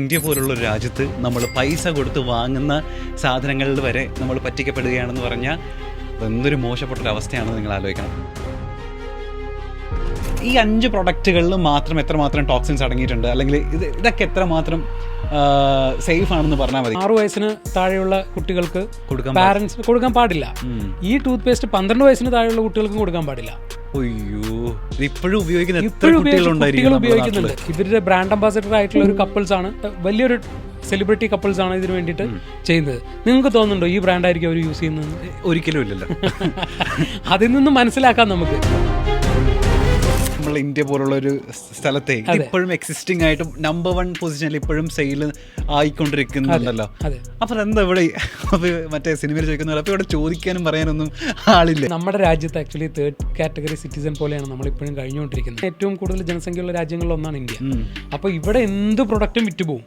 India പോലുള്ള ഒരു രാജ്യത്ത് നമ്മൾ പൈസ കൊടുത്ത് വാങ്ങുന്ന സാധനങ്ങളിൽ വരെ നമ്മൾ പറ്റിക്കപ്പെടുകയാണെന്ന് പറഞ്ഞാൽ എന്തൊരു മോശപ്പെട്ട ഒരു അവസ്ഥയാണെന്ന് നിങ്ങൾ ആലോചിക്കണം. ഈ അഞ്ച് പ്രൊഡക്റ്റുകളിൽ മാത്രം എത്രമാത്രം ടോക്സിൻസ് അടങ്ങിയിട്ടുണ്ട്? അല്ലെങ്കിൽ ഇത് ഇതൊക്കെ എത്രമാത്രം സേഫ് ആണെന്ന് പറഞ്ഞാൽ മതി. ആറു വയസ്സിന് താഴെയുള്ള കുട്ടികൾക്ക് കൊടുക്കാൻ പാരന്റ്സിന് കൊടുക്കാൻ പാടില്ല. ഈ ടൂത്ത് പേസ്റ്റ് പന്ത്രണ്ട് വയസ്സിന് താഴെയുള്ള കുട്ടികൾക്കും കൊടുക്കാൻ പാടില്ല. അയ്യോ ഇപ്പോഴും ഉപയോഗിക്കുന്ന എത്ര കുട്ടികൾ ഉപയോഗിക്കുന്നുണ്ട്. ഇവരുടെ ബ്രാൻഡ് അംബാസഡർ ആയിട്ടുള്ള ഒരു കപ്പിൾസ് ആണ്. വലിയൊരു സെലിബ്രിറ്റി കപ്പിൾസ് ആണ് ഇതിന് വേണ്ടിയിട്ട് ചെയ്യുന്നത്. നിങ്ങൾക്ക് തോന്നുന്നുണ്ടോ ഈ ബ്രാൻഡ് ആയിരിക്കും അവർ യൂസ് ചെയ്യുന്നത്? ഒരിക്കലും ഇല്ലല്ലോ. അതിൽ നിന്ന് മനസ്സിലാക്കാം നമുക്ക്. നമ്മൾ ഇന്ത്യ പോലുള്ള ഒരു സ്ഥലത്തെ ഇപ്പോഴും എക്സിസ്റ്റിംഗ് ആയിട്ട് നമ്പർ വൺ പൊസിഷനിൽ ഇപ്പോഴും സെയിൽ ആയിക്കൊണ്ടിരിക്കുന്നുണ്ടല്ലോ. അപ്പൊ എന്താ ഇവിടെ മറ്റേ സിനിമയിൽ ചോദിക്കുന്ന അപ്പൊ ഇവിടെ ചോദിക്കാനും പറയാനൊന്നും ആളില്ല. നമ്മുടെ രാജ്യത്ത് ആക്ച്വലി തേർഡ് കാറ്റഗറി സിറ്റിസൺ പോലെയാണ് നമ്മൾ ഇപ്പോഴും കഴിഞ്ഞുകൊണ്ടിരിക്കുന്നത്. ഏറ്റവും കൂടുതൽ ജനസംഖ്യയുള്ള രാജ്യങ്ങളിൽ ഒന്നാണ് ഇന്ത്യ അപ്പൊ അപ്പോൾ ഇവിടെ എന്ത് പ്രൊഡക്റ്റും വിറ്റുപോകും.